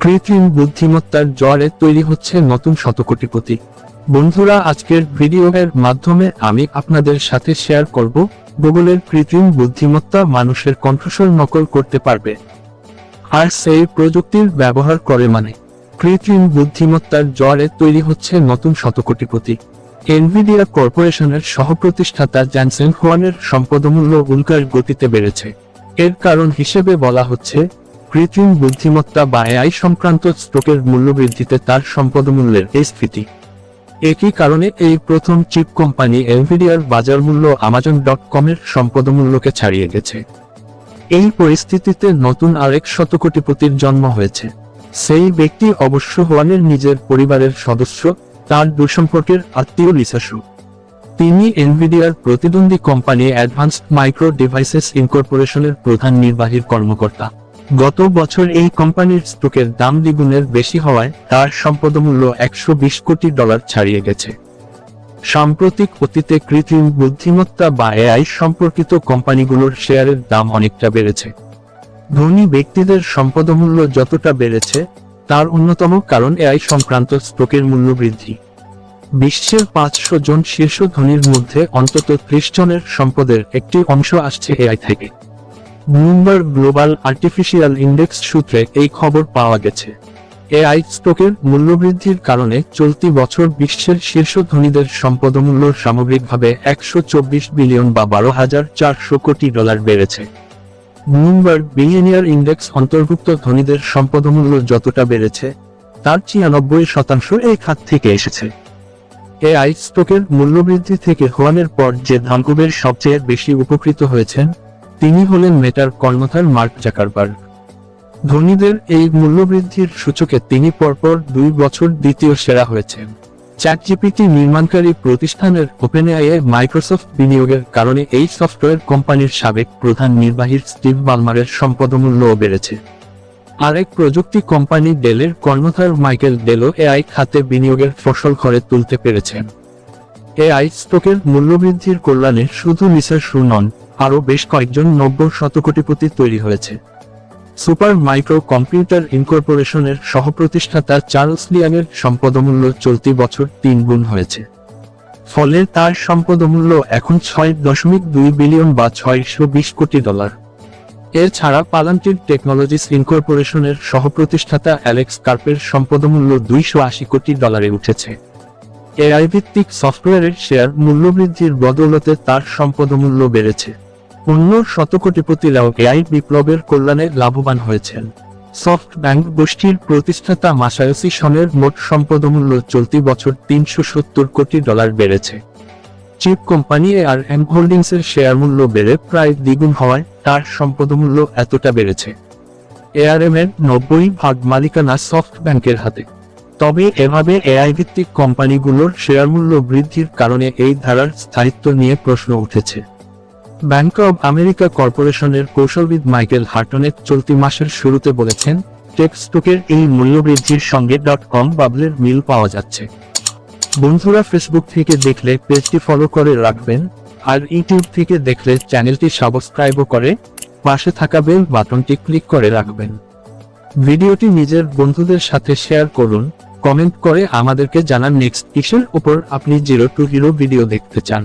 কৃত্রিম বুদ্ধিমত্তার জ্বরে তৈরি হচ্ছে নতুন শতকোটিপতি। বন্ধুরা, আজকের ভিডিও এর মাধ্যমে আমি আপনাদের সাথে শেয়ার করব, গুগলের কৃত্রিম বুদ্ধিমত্তা মানুষের কণ্ঠস্বর নকল করতে পারবে। আর সেই প্রযুক্তির ব্যবহার করে মানে। কৃত্রিম বুদ্ধিমত্তার জ্বরে তৈরি হচ্ছে নতুন শতকোটিপতি। এনভিডিয়া কর্পোরেশনের সহপ্রতিষ্ঠাতা জ্যানসেন হোয়ানের সম্পদমূল্য উল্কার গতিতে বেড়েছে। এর কারণ হিসেবে বলা হচ্ছে কৃত্রিম বুদ্ধিমত্তা বা এআই সংক্রান্ত স্ট্রোকের মূল্যবৃদ্ধিতে তার সম্পদমূল্যের এই স্ফীতি একই কারণে এই প্রথম চিপ কোম্পানি এনভিডিয়ার বাজার মূল্য আমাজন ডট কমের সম্পদমূল্যকে ছাড়িয়ে গেছে। এই পরিস্থিতিতে নতুন আরেক শতকোটিপতির জন্ম হয়েছে। সেই ব্যক্তি অবশ্য হোয়ানের নিজের পরিবারের সদস্য, তার দুঃসম্পর্কের আত্মীয় লিসাসু তিনি এনভিডিয়ার প্রতিদ্বন্দ্বী কোম্পানি অ্যাডভান্সড মাইক্রো ডিভাইসেস ইনকর্পোরেশনের প্রধান নির্বাহীর কর্মকর্তা। গত বছর এই কোম্পানির স্টকের দাম দ্বিগুণের বেশি হওয়ায় তার সম্পদমূল্য একশো বিশ কোটি ডলার ছাড়িয়ে গেছে। সাম্প্রতিক অতীতে কৃত্রিম বুদ্ধিমত্তা বা এআই সম্পর্কিত কোম্পানিগুলোর শেয়ারের দাম অনেকটা বেড়েছে। ধনী ব্যক্তিদের সম্পদমূল্য যতটা বেড়েছে, তার অন্যতম কারণ এআই সংক্রান্ত স্টকের মূল্য বৃদ্ধি। বিশ্বের পাঁচশো জন শীর্ষ ধনীর মধ্যে অন্তত ত্রিশ জনের সম্পদের একটি অংশ আসছে এআই থেকে। ব্লুমবার্গ গ্লোবাল আর্টিফিশিয়াল ইন্ডেক্স সূত্রে এই খবর পাওয়া গেছে। এআই স্টকের মূল্যবৃদ্ধির কারণে চলতি বছর বিশ্বের শীর্ষ ধনীদের সম্পদমূল্য সামগ্রিকভাবে একশো চব্বিশ বিলিয়ন বা বারো হাজার চারশো কোটি ডলার বেড়েছে। ব্লুমবার্গ বিলিয়নিয়ার ইন্ডেক্স অন্তর্ভুক্ত ধনীদের সম্পদমূল্য যতটা বেড়েছে, তার ছিয়ানব্বই শতাংশ এই খাত থেকে এসেছে। এআই স্টকের মূল্যবৃদ্ধি থেকে হওয়ানের পর যে ধানকুবের সবচেয়ে বেশি উপকৃত হয়েছেন তিনি হলেন মেটার কর্মধার মার্ক জাকারবার্গ। ধনীদের এই মূল্যবৃদ্ধির সূচকে তিনি পরপর দুই বছর দ্বিতীয় সেরা হয়েছেন। চ্যাটজিপিটি নির্মাণকারী প্রতিষ্ঠানের ওপেনএআই মাইক্রোসফট বিনিয়োগের কারণে এই সফটওয়্যার কোম্পানির সাবেক প্রধান নির্বাহীর স্টিভ বালমারের সম্পদমূল্যও বেড়েছে। আরেক প্রযুক্তি কোম্পানি ডেলের কর্মধার মাইকেল ডেলো এআই খাতে বিনিয়োগের ফসল ঘরে তুলতে পেরেছেন। এআই স্টকের মূল্যবৃদ্ধির কল্যাণে শুধু লিসার শু নন আরও বেশ কয়েকজন নব্য শতকোটিপতি তৈরি হয়েছে। সুপার মাইক্রো কম্পিউটার ইনকর্পোরেশনের সহপ্রতিষ্ঠাতা চার্লস লিয়াংয়ের সম্পদমূল্য চলতি বছর তিন গুণ হয়েছে। ফলে তার সম্পদমূল্য এখন ছয় দশমিক দুই বিলিয়ন বা ছয়শো বিশ কোটি ডলার। এছাড়া পালান্টির টেকনোলজিস ইনকর্পোরেশনের সহপ্রতিষ্ঠাতা অ্যালেক্স কার্পের সম্পদমূল্য দুইশো আশি কোটি ডলারে উঠেছে। এআই ভিত্তিক সফটওয়্যারের শেয়ার মূল্যবৃদ্ধির বদৌলতে তার সম্পদমূল্য বেড়েছে। অন্য শতকোটিপতিরাও এআই বিপ্লবের কল্যাণে লাভবান হয়েছেন। সফট ব্যাংক গোষ্ঠীর প্রতিষ্ঠাতা মাসায়সি সনের মোট সম্পদমূল্য চলতি বছর তিনশো সত্তর কোটি ডলার বেড়েছে। চিপ কোম্পানি আর এম হোল্ডিংসের শেয়ার মূল্য বেড়ে প্রায় দ্বিগুণ হওয়ায় তার সম্পদমূল্য এতটা বেড়েছে। এআরএম এর নব্বই ভাগ মালিকানা সফট ব্যাংকের হাতে। তবে এভাবে এআই ভিত্তিক কোম্পানিগুলোর শেয়ার মূল্য বৃদ্ধির কারণে এই ধারার স্থায়িত্ব নিয়ে প্রশ্ন উঠেছে। ব্যাংক অব আমেরিকা কর্পোরেশনের কৌশলবিদ মাইকেল হার্টনেট চলতি মাসের শুরুতে বলেছেন টেক স্টকের এই মূল্যবৃদ্ধির সঙ্গে ডট কম বাবলের মিল পাওয়া যাচ্ছে। বন্ধুরা ফেসবুক থেকে দেখলে পেজটি ফলো করে রাখবেন, আর ইউটিউব থেকে দেখলে চ্যানেলটি সাবস্ক্রাইবও করে পাশে থাকা বেল বাটনটি ক্লিক করে রাখবেন। ভিডিওটি নিজের বন্ধুদের সাথে শেয়ার করুন কমেন্ট করে আমাদেরকে জানান নেক্সট কিসের উপর আপনি জিরো টু হিরো ভিডিও দেখতে চান।